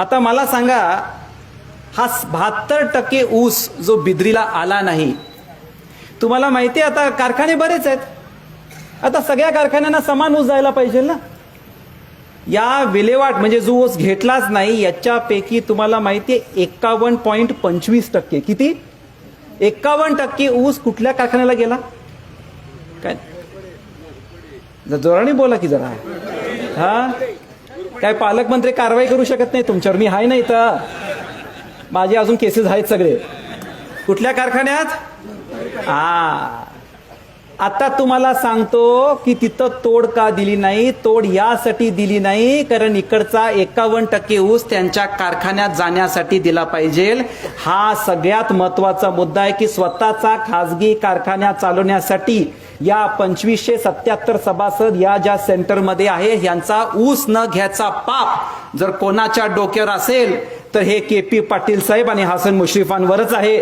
आता मला सांगा हा बहात्तर टक्के ऊस जो बिद्रीला आला नाही तुम्हाला माहिती आहे आता कारखाने बरेच आहेत. आता सगळ्या कारखान्यांना समान ऊस जायला पाहिजे ना? या विल्हेवाट म्हणजे जो ऊस घेतलाच नाही याच्यापैकी तुम्हाला माहिती आहे एकावन्न पॉईंट पंचवीस टक्के. किती? एकावन्न टक्के ऊस कुठल्या कारखान्याला गेला? काय? जोराने बोला की जरा. हा? काय पालकमंत्री कारवाई करू शकत नाही तुमच्यावर? मी आहे नाही तर माझे अजून केसेस आहेत सगळे. कुठल्या कारखान्यात? हा. आता तुम्हाला सांगतो की तिथं तोड का दिली नाही तोड यासाठी दिली नाही कारण इकडचा एकावन्न टक्के ऊस त्यांच्या कारखान्यात जाण्यासाठी दिला पाहिजे. हा सगळ्यात महत्त्वाचा मुद्दा आहे की स्वतःचा खासगी कारखान्या चालवण्यासाठी या पंचवीसशे सत्याहत्तर सभासद या ज्या सेंटरमध्ये आहे यांचा ऊस न घ्यायचा पाप जर कोणाच्या डोक्यावर असेल तर हे के पी पाटील साहेब आणि हसन मुश्रीफांवरच आहे.